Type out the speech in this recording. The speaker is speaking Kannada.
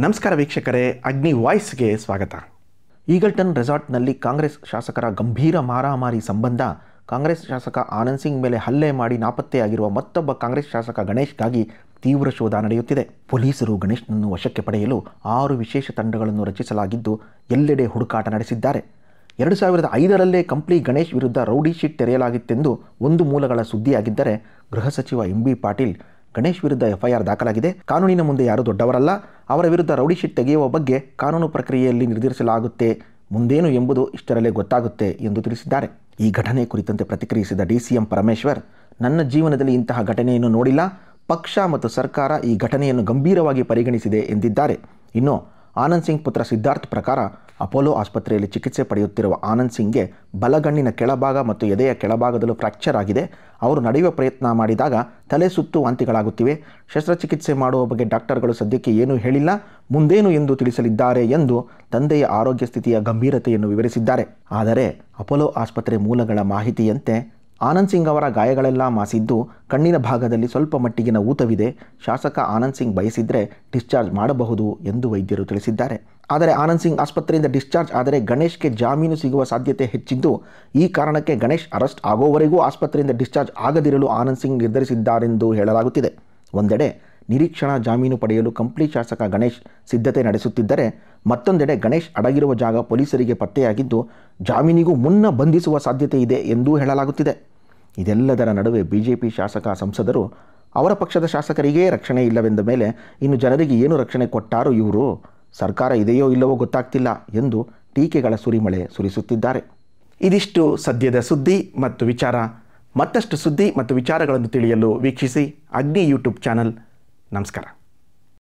ನಮಸ್ಕಾರ ವೀಕ್ಷಕರೇ, ಅಗ್ನಿ ವಾಯ್ಸ್ಗೆ ಸ್ವಾಗತ. ಈಗಲ್ಟನ್ ರೆಸಾರ್ಟ್ನಲ್ಲಿ ಕಾಂಗ್ರೆಸ್ ಶಾಸಕರ ಗಂಭೀರ ಮಾರಾಮಾರಿ ಸಂಬಂಧ, ಕಾಂಗ್ರೆಸ್ ಶಾಸಕ ಆನಂದ್ ಸಿಂಗ್ ಮೇಲೆ ಹಲ್ಲೆ ಮಾಡಿ ನಾಪತ್ತೆಯಾಗಿರುವ ಮತ್ತೊಬ್ಬ ಕಾಂಗ್ರೆಸ್ ಶಾಸಕ ಗಣೇಶ್ಗಾಗಿ ತೀವ್ರ ಶೋಧ ನಡೆಯುತ್ತಿದೆ. ಪೊಲೀಸರು ಗಣೇಶ್ನನ್ನು ವಶಕ್ಕೆ ಪಡೆಯಲು ಆರು ವಿಶೇಷ ತಂಡಗಳನ್ನು ರಚಿಸಲಾಗಿದ್ದು, ಎಲ್ಲೆಡೆ ಹುಡುಕಾಟ ನಡೆಸಿದ್ದಾರೆ. ಎರಡು ಸಾವಿರದ ಐದರಲ್ಲೇ ಕಂಪ್ಲಿ ಗಣೇಶ್ ವಿರುದ್ಧ ರೌಡಿ ಶೀಟ್ ತೆರೆಯಲಾಗಿತ್ತೆಂದು ಒಂದು ಮೂಲಗಳ ಸುದ್ದಿಯಾಗಿದ್ದರೆ, ಗೃಹ ಸಚಿವ ಎಂ ಬಿ ಪಾಟೀಲ್ ಗಣೇಶ್ ವಿರುದ್ಧ ಎಫ್ಐಆರ್ ದಾಖಲಾಗಿದೆ. ಕಾನೂನಿನ ಮುಂದೆ ಯಾರೂ ದೊಡ್ಡವರಲ್ಲ. ಅವರ ವಿರುದ್ಧ ರೌಡಿ ಶೀಟ್ ತೆಗೆಯುವ ಬಗ್ಗೆ ಕಾನೂನು ಪ್ರಕ್ರಿಯೆಯಲ್ಲಿ ನಿರ್ಧರಿಸಲಾಗುತ್ತೆ. ಮುಂದೇನು ಎಂಬುದು ಇಷ್ಟರಲ್ಲೇ ಗೊತ್ತಾಗುತ್ತೆ ಎಂದು ತಿಳಿಸಿದ್ದಾರೆ. ಈ ಘಟನೆ ಕುರಿತಂತೆ ಪ್ರತಿಕ್ರಿಯಿಸಿದ ಡಿಸಿಎಂ ಪರಮೇಶ್ವರ್, ನನ್ನ ಜೀವನದಲ್ಲಿ ಇಂತಹ ಘಟನೆಯನ್ನು ನೋಡಿಲ್ಲ. ಪಕ್ಷ ಮತ್ತು ಸರ್ಕಾರ ಈ ಘಟನೆಯನ್ನು ಗಂಭೀರವಾಗಿ ಪರಿಗಣಿಸಿದೆ ಎಂದಿದ್ದಾರೆ. ಇನ್ನು ಆನಂದ್ ಸಿಂಗ್ ಪುತ್ರ ಸಿದ್ಧಾರ್ಥ್ ಪ್ರಕಾರ ಅಪೋಲೋ ಆಸ್ಪತ್ರೆಯಲ್ಲಿ ಚಿಕಿತ್ಸೆ ಪಡೆಯುತ್ತಿರುವ ಆನಂದ್ ಸಿಂಗ್ಗೆ ಬಲಗಣ್ಣಿನ ಕೆಳಭಾಗ ಮತ್ತು ಎದೆಯ ಕೆಳಭಾಗದಲ್ಲೂ ಫ್ರ್ಯಾಕ್ಚರ್ ಆಗಿದೆ. ಅವರು ನಡೆಯುವ ಪ್ರಯತ್ನ ಮಾಡಿದಾಗ ತಲೆ ಸುತ್ತು ವಾಂತಿಗಳಾಗುತ್ತಿವೆ. ಶಸ್ತ್ರಚಿಕಿತ್ಸೆ ಮಾಡುವ ಬಗ್ಗೆ ಡಾಕ್ಟರ್ಗಳು ಸದ್ಯಕ್ಕೆ ಏನೂ ಹೇಳಿಲ್ಲ. ಮುಂದೇನು ಎಂದು ತಿಳಿಸಲಿದ್ದಾರೆ ಎಂದು ತಂದೆಯ ಆರೋಗ್ಯ ಸ್ಥಿತಿಯ ಗಂಭೀರತೆಯನ್ನು ವಿವರಿಸಿದ್ದಾರೆ. ಆದರೆ ಅಪೋಲೋ ಆಸ್ಪತ್ರೆ ಮೂಲಗಳ ಮಾಹಿತಿಯಂತೆ ಆನಂದ್ ಸಿಂಗ್ ಅವರ ಗಾಯಗಳೆಲ್ಲ ಮಾಸಿದ್ದು ಕಣ್ಣಿನ ಭಾಗದಲ್ಲಿ ಸ್ವಲ್ಪ ಮಟ್ಟಿಗಿನ ಊತವಿದೆ. ಶಾಸಕ ಆನಂದ್ ಸಿಂಗ್ ಬಯಸಿದ್ರೆ ಡಿಸ್ಚಾರ್ಜ್ ಮಾಡಬಹುದು ಎಂದು ವೈದ್ಯರು ತಿಳಿಸಿದ್ದಾರೆ. ಆದರೆ ಆನಂದ್ ಸಿಂಗ್ ಆಸ್ಪತ್ರೆಯಿಂದ ಡಿಸ್ಚಾರ್ಜ್ ಆದರೆ ಗಣೇಶ್ಗೆ ಜಾಮೀನು ಸಿಗುವ ಸಾಧ್ಯತೆ ಹೆಚ್ಚಿದ್ದು, ಈ ಕಾರಣಕ್ಕೆ ಗಣೇಶ್ ಅರೆಸ್ಟ್ ಆಗೋವರೆಗೂ ಆಸ್ಪತ್ರೆಯಿಂದ ಡಿಸ್ಚಾರ್ಜ್ ಆಗದಿರಲು ಆನಂದ್ ಸಿಂಗ್ ನಿರ್ಧರಿಸಿದ್ದಾರೆಂದು ಹೇಳಲಾಗುತ್ತಿದೆ. ಒಂದೆಡೆ ನಿರೀಕ್ಷಣಾ ಜಾಮೀನು ಪಡೆಯಲು ಕಂಪ್ಲಿ ಶಾಸಕ ಗಣೇಶ್ ಸಿದ್ಧತೆ ನಡೆಸುತ್ತಿದ್ದರೆ, ಮತ್ತೊಂದೆಡೆ ಗಣೇಶ್ ಅಡಗಿರುವ ಜಾಗ ಪೊಲೀಸರಿಗೆ ಪತ್ತೆಯಾಗಿದ್ದು, ಜಾಮೀನಿಗೂ ಮುನ್ನ ಬಂಧಿಸುವ ಸಾಧ್ಯತೆ ಇದೆ ಎಂದೂ ಹೇಳಲಾಗುತ್ತಿದೆ. ಇದೆಲ್ಲದರ ನಡುವೆ ಬಿಜೆಪಿ ಶಾಸಕ ಸಂಸದರು ಅವರ ಪಕ್ಷದ ಶಾಸಕರಿಗೇ ರಕ್ಷಣೆ ಇಲ್ಲವೆಂದ ಮೇಲೆ ಇನ್ನು ಜನರಿಗೆ ಏನು ರಕ್ಷಣೆ ಕೊಟ್ಟಾರೋ ಇವರು? ಸರ್ಕಾರ ಇದೆಯೋ ಇಲ್ಲವೋ ಗೊತ್ತಾಗ್ತಿಲ್ಲ ಎಂದು ಟೀಕೆಗಳ ಸುರಿಮಳೆ ಸುರಿಸುತ್ತಿದ್ದಾರೆ. ಇದಿಷ್ಟು ಸದ್ಯದ ಸುದ್ದಿ ಮತ್ತು ವಿಚಾರ. ಮತ್ತಷ್ಟು ಸುದ್ದಿ ಮತ್ತು ವಿಚಾರಗಳನ್ನು ತಿಳಿಯಲು ವೀಕ್ಷಿಸಿ ಅಗ್ನಿ ಯೂಟ್ಯೂಬ್ ಚಾನಲ್. ನಮಸ್ಕಾರ.